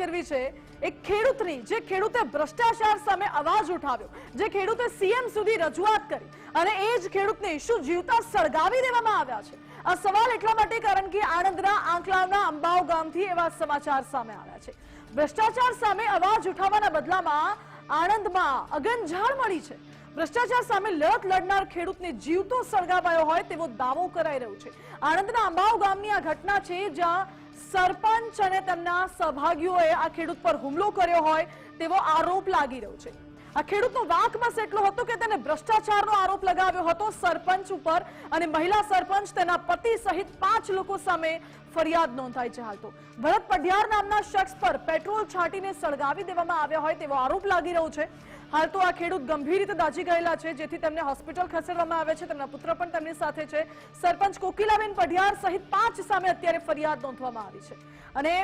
કરવી છે, એક ખેડૂતની, જે ખેડૂતે ભ્રષ્ટાચાર સામે અવાજ ઉઠાવ્યો, જે ખેડૂતે સીએમ સુધી રજૂઆત કરી અને એ જ ખેડૂતને શું જીવતા સળગાવી દેવામાં આવ્યા છે? આ સવાલ એટલા માટે કારણ કે આણંદના આંકલાવના અંબાવ ગામથી એવા સમાચાર સામે આવ્યા છે. ભ્રષ્ટાચાર સામે અવાજ ઉઠાવવાના બદલામાં આણંદમાં અગનઝાળ મળી છે. ભ્રષ્ટાચાર સામે લડત લડનાર ખેડૂતને જીવતો સળગાવાયો હોય તેવો દાવો કરાઈ રહ્યો છે. આણંદના અંબાવ ગામની આ ઘટના છે, જ્યાં સરપંચ અને તેમના સહભાગીઓએ આ ખેડૂત પર હુમલો કર્યો હોય તેવો આરોપ લાગી રહ્યો છે. આ ખેડૂતનો વાંક બસ હતો કે તેને ભ્રષ્ટાચારનો આરોપ લગાવ્યો હતો સરપંચ ઉપર અને મહિલા સરપંચ તેના પતિ સહિત પાંચ લોકો સામે ફરિયાદ નોંધાઈ છે હાલ તો. ભરત પઢિયાર નામના શખ્સ પર પેટ્રોલ છાંટીને સળગાવી દેવામાં આવ્યા હોય તેવો આરોપ લાગી રહ્યો છે. હાલ તો આ ખેડૂત ગંભીર રીતે દાઝી ગયેલા છે, જેથી તેમને હોસ્પિટલ ખસેડવામાં આવે છે. તેમના પુત્ર પણ તેમની સાથે છે. સરપંચ કોકિલાબેન પઢિયાર સહિત પાંચ સામે અત્યારે ફરિયાદ નોંધવામાં આવી છે. અને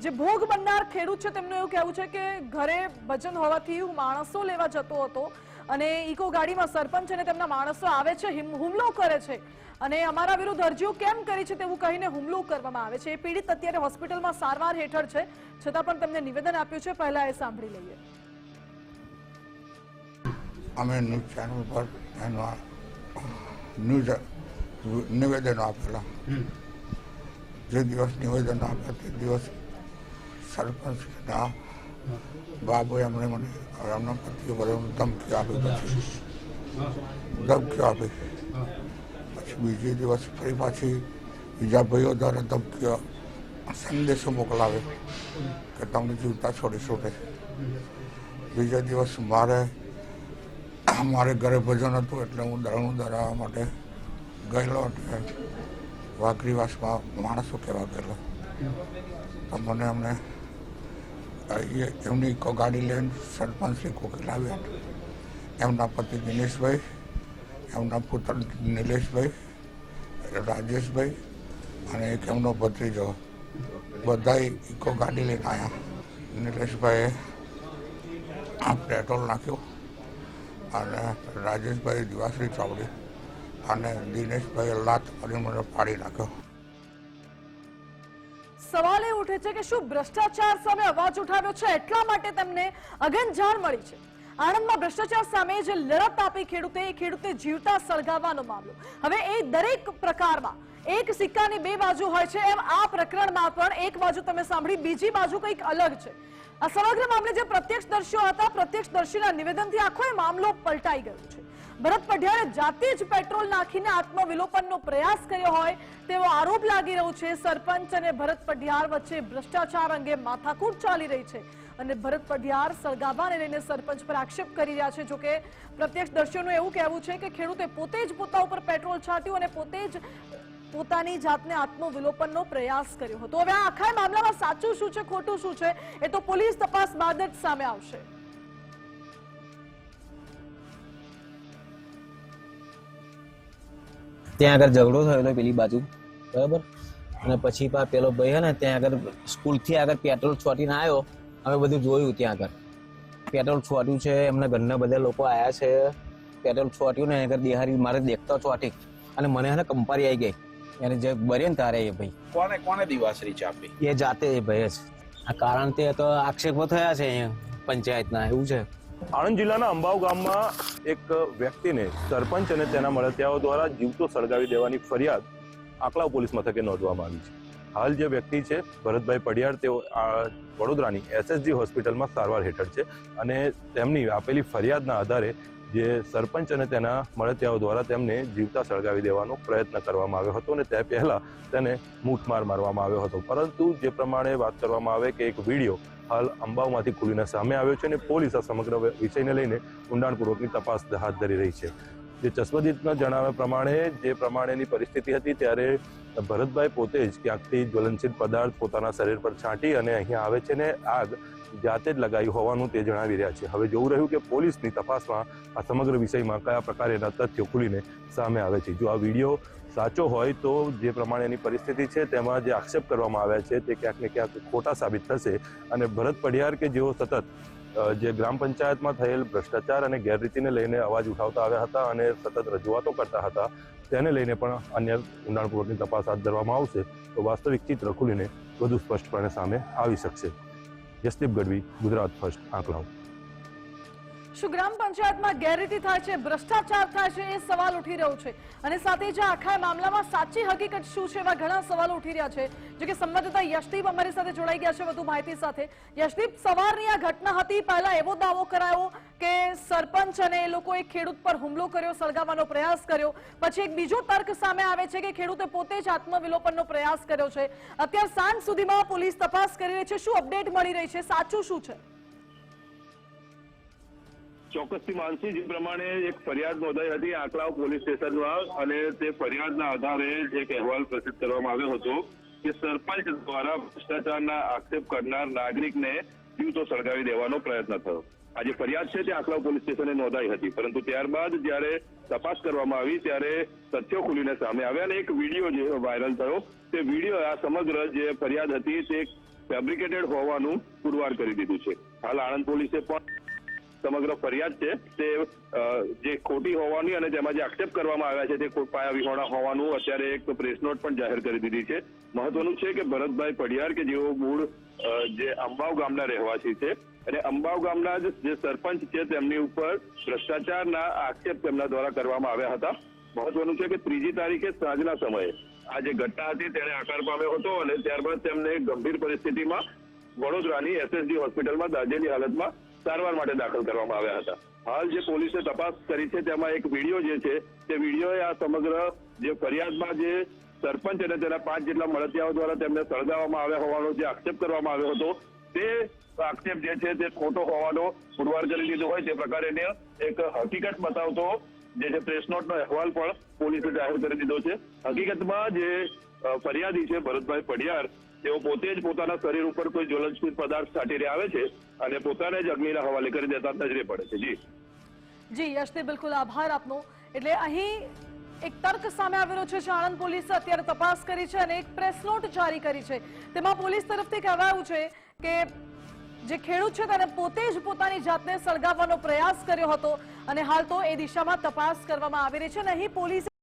જે ભોગ બનનાર ખેડૂત છે તેમનું એવું કહેવું છે કે ઘરે ભજન હોવાથી હું માણસો લેવા જતો હતો અને ઇકો ગાડીમાં સરપંચ અને તેમના માણસો આવે છે હિમ- હુમલો કરે છે. અને અમારા વિરુદ્ધ અરજીઓ કેમ કરી છે તેવું કહીને હુમલો કરવામાં આવે છે. એ પીડિત અત્યારે હોસ્પિટલમાં સારવાર હેઠળ છે. છતાં પણ તેમને નિવેદન આપ્યું છે પહેલા એ સાંભળી લઈએ. અમે ન્યૂઝ ચેનલ પર એના ન્યૂઝ નિવેદનો આપેલા. જે દિવસ નિવેદન આપ્યા તે દિવસ સરપંચના બાબુ એમણે મને એમના પતિએ બધા ધમકી આપી પછી. ધમકી આપી. પછી બીજે દિવસ ફરી પાછી બીજા ભાઈઓ દ્વારા ધમકીઓ સંદેશો મોકલાવે કે તમને જીવતા છોડીશું નહીં બીજા દિવસ મારે મારે ઘરે ભજન હતું એટલે હું દરણું ધરાવવા માટે ગયેલો એટલે વાઘરીવાસમાં માણસો કહેવા ગયેલો. તો મને એમને એમની ગાડી લઈને સરપંચની કોકી લાવ્યા એમના પતિ દિનેશભાઈ, એમના પુત્ર નિલેશભાઈ, રાજેશભાઈ અને એક એમનો ભત્રીજો. બધા ઇકો ગાડી લઈને આવ્યા નિલેશભાઈએ આ પેટ્રોલ નાખ્યું અને રાજેશભાઈ દિવાસરી ચાવડી અને દિનેશભાઈએ લાત મારી મને પાડી નાખ્યો. સવાલ એ ઉઠે છે કે શું ભ્રષ્ટાચાર સામે અવાજ ઉઠાવ્યો છે? એટલા માટે તેમને અગનજાણ મળી છે. આણંદમાં ભ્રષ્ટાચાર સામે જે લડત આપી ખેડૂતે, એ ખેડૂતે જીવતા સળગાવવાનો મામલો. હવે એ દરેક પ્રકારમાં એક સિક્કાની બે બાજુ હોય છે. એમ આ પ્રકરણમાં પણ એક બાજુ તમે સાંભળી, બીજી બાજુ કંઈક અલગ છે. આ સમગ્ર મામલે જે પ્રત્યક્ષદર્શીઓ હતા, પ્રત્યક્ષદર્શીના નિવેદનથી આખો એ મામલો પલટાઈ ગયો છે. ભરત પઢિયારે જાતે જ પેટ્રોલ નાખીને આત્મવિલોપનનો પ્રયાસ કર્યો હોય તેવો આરોપ લાગી રહ્યો છે. સરપંચ અને ભરત પઢિયાર વચ્ચે ભ્રષ્ટાચાર અંગે માથાકૂટ ચાલી રહી છે અને ભરત પઢિયાર સળગાવાને લઈને સરપંચ પર આક્ષેપ કરી રહ્યા છે. જોકે પ્રત્યક્ષદર્શીઓનું એવું કહેવું છે કે ખેડૂતે પોતે જ પોતા ઉપર પેટ્રોલ છાંટ્યું અને પોતે જ પોતાની જાતને આત્મવિલોપનનો પ્રયાસ કર્યો હતો. હવે આ આખા મામલામાં સાચું શું છે, ખોટું શું છે, એ તો પોલીસ તપાસ બાદ જ સામે આવશે. ત્યાં આગળ ઝઘડો થયેલો પેલી બાજુ. બરાબર? અને પછી પા પેલો ભાઈ હે ને ત્યાં આગળ સ્કૂલથી આગળ પેટ્રોલ છોટીને આવ્યો અમે બધું જોયું ત્યાં આગળ. પેટ્રોલ છોટ્યું છે એમના ઘરના બધા લોકો આવ્યા છે. પેટ્રોલ છોટ્યું ને આગળ દિહારી મારે દેખતા છોટી. અને મને હે ને કંપારી આવી ગઈ. એને જે બરે ને તારે એ ભાઈ. કોને કોને દિવાસરી ચાપી એ જાતે એ ભાઈ જ. આ કારણ તે તો આક્ષેપો થયા છે અહીંયા પંચાયતના એવું છે. આણંદ જિલ્લાના અંબાવ ગામમાં એક વ્યક્તિને સરપંચ અને તેના મળતિયાઓ દ્વારા જીવતો સળગાવી દેવાની ફરિયાદ આકલાવ પોલીસ મથકે નોંધવામાં આવી છે. હાલ જે વ્યક્તિ છે, ભરતભાઈ પડિયાર, તેઓ વડોદરાની એસએસજી હોસ્પિટલમાં સારવાર હેઠળ છે અને તેમની આપેલી ફરિયાદના આધારે જે સરપંચ અને તેના મળતિયાઓ દ્વારા તેમને જીવતા સળગાવી દેવાનો પ્રયત્ન કરવામાં આવ્યો હતો અને તે પહેલા તેને મૂઠમાર મારવામાં આવ્યો હતો. પરંતુ જે પ્રમાણે વાત કરવામાં આવે કે એક વીડિયો હાલ અંબાવમાંથી ખુલીને સામે આવ્યો છે અને પોલીસ આ સમગ્ર વિષયને લઈને ઊંડાણપૂર્વકની તપાસ હાથ ધરી રહી છે. જે ચશ્મદીદના જણાવ્યા પ્રમાણે, જે પ્રમાણેની પરિસ્થિતિ હતી ત્યારે ભરતભાઈ પોતે જ ક્યાંકથી જ્વલનશીલ પદાર્થ પોતાના શરીર પર છાંટી અને અહીંયા આવે છે ને આગ જાતે જ લગાવી હોવાનું તે જણાવી રહ્યા છે. હવે જોવું રહ્યું કે પોલીસની તપાસમાં આ સમગ્ર વિષયમાં કયા પ્રકારેના તથ્યો ખુલીને સામે આવે છે. જો આ વીડિયો સાચો હોય તો જે પ્રમાણેની પરિસ્થિતિ છે તેમાં જે આક્ષેપ કરવામાં આવ્યા છે તે ક્યાંક ને ક્યાંક ખોટા સાબિત થશે અને ભરત પડિયાર કે જેઓ સતત જે ગ્રામ પંચાયતમાં થયેલ ભ્રષ્ટાચાર અને ગેરરીતિને લઈને અવાજ ઉઠાવતા આવ્યા હતા અને સતત રજૂઆતો કરતા હતા, તેને લઈને પણ અન્ય ઊંડાણપૂર્વકની તપાસ હાથ ધરવામાં આવશે તો વાસ્તવિક ચિત્ર ખુલીને વધુ સ્પષ્ટપણે સામે આવી શકશે. જસદીપ ગઢવી, ગુજરાત ફર્સ્ટ, આંકલાવ. શું ગ્રામ પંચાયતમાં ગેરરીતિ થાય છે, ભ્રષ્ટાચાર થાય છે એ સવાલ ઉઠી રહ્યો છે. અને સાથે જ આખા મામલામાં સાચી હકીકત શું છે એવા ઘણા સવાલો ઉઠી રહ્યા છે. જો કે સંવાદદાતા યશદીપ અમારી સાથે જોડાઈ ગયા છે વધુ માહિતી સાથે. યશદીપ, સવારની આ ઘટના હતી, પહેલા એવો દાવો કરાયો કે સરપંચ અને એ લોકોએ ખેડૂત પર હુમલો કર્યો, સળગાવવાનો પ્રયાસ કર્યો. પછી એક બીજો તર્ક સામે આવે છે કે ખેડૂતે પોતે જ આત્મવિલોપનનો પ્રયાસ કર્યો છે. અત્યાર સાંજ સુધીમાં પોલીસ તપાસ કરી રહી છે. શું અપડેટ મળી રહી છે? સાચું શું છે? ચોક્કસથી માનસી, જે પ્રમાણે એક ફરિયાદ નોંધાઈ હતી આંકલાવ પોલીસ સ્ટેશનમાં અને તે ફરિયાદના આધારે જે અહેવાલ પ્રસિદ્ધ કરવામાં આવ્યો હતો કે સરપંચ દ્વારા ભ્રષ્ટાચારના આક્ષેપ કરનાર નાગરિકને જીવતો સળગાવી દેવાનો પ્રયત્ન થયો. આ જે ફરિયાદ છે તે આંકલાવ પોલીસ સ્ટેશને નોંધાઈ હતી. પરંતુ ત્યારબાદ જ્યારે તપાસ કરવામાં આવી, ત્યારે તથ્યો ખુલીને સામે આવ્યા અને એક વીડિયો જે વાયરલ થયો, તે વીડિયો આ સમગ્ર જે ફરિયાદ હતી તે ફેબ્રિકેટેડ હોવાનું પુરવાર કરી દીધું છે. હાલ આણંદ પોલીસે પણ સમગ્ર ફરિયાદ છે તે જે ખોટી હોવાની અને તેમાં જે આક્ષેપ કરવામાં આવ્યા છે તે પાયા વિહોણા હોવાનું અત્યારે એક પ્રેસ નોટ પણ જાહેર કરી દીધી છે. મહત્વનું છે કે ભરતભાઈ પડિયાર કે જેઓ મૂળ જે અંબાવ ગામના રહેવાસી છે અને અંબાવ ગામના જ સરપંચ છે તેમની ઉપર ભ્રષ્ટાચારના આક્ષેપ તેમના દ્વારા કરવામાં આવ્યા હતા. મહત્વનું છે કે ત્રીજી તારીખે સાંજના સમયે આ જે ઘટના હતી તેણે આકાર પામ્યો હતો અને ત્યારબાદ તેમને ગંભીર પરિસ્થિતિમાં વડોદરાની એસએસડી હોસ્પિટલમાં દાજેલી હાલતમાં સારવાર માટે દાખલ કરવામાં આવ્યા હતા. હાલ જે પોલીસે તપાસ કરી છે, તેમાં એક વીડિયો જે છે, તે વિડીયોએ આ સમગ્ર જે ફરિયાદમાં જે સરપંચ અને તેના પાંચ જેટલા મળતિયાઓ દ્વારા તેમને સળગાવવામાં આવ્યા હોવાનો જે આક્ષેપ કરવામાં આવ્યો હતો, તે આક્ષેપ જે છે, તે ખોટો હોવાનો પુરવાર કરી લીધો હોય તે પ્રકારે એક હકીકત બતાવતો જે છે, પ્રેસ નોટનો અહેવાલ પણ પોલીસે જાહેર કરી દીધો છે. હકીકતમાં જે ફરિયાદી છે, ભરતભાઈ પડિયાર તેઓ પોતે જ પોતાના શરીર ઉપર કોઈ જ્વલનશીલ પદાર્થ છાંટીને આવે છે અને પોતાને જ અગ્નિના હવાલે કરી દેતા નજરે પડે છે. જી. જી, યશથી બિલકુલ આભાર આપનો. એટલે અહીં એક તર્ક સામે આવેલો છે આણંદ પોલીસે અત્યારે તપાસ કરી છે અને એક પ્રેસ નોટ જારી કરી છે. તેમાં પોલીસ તરફથી કહેવાયું છે કે જે ખેડૂત છે તેને પોતે જ પોતાની જાતને સળગાવવાનો પ્રયાસ કર્યો હતો અને હાલ તો એ દિશામાં તપાસ કરવામાં આવી રહી છે અને અહીં પોલીસે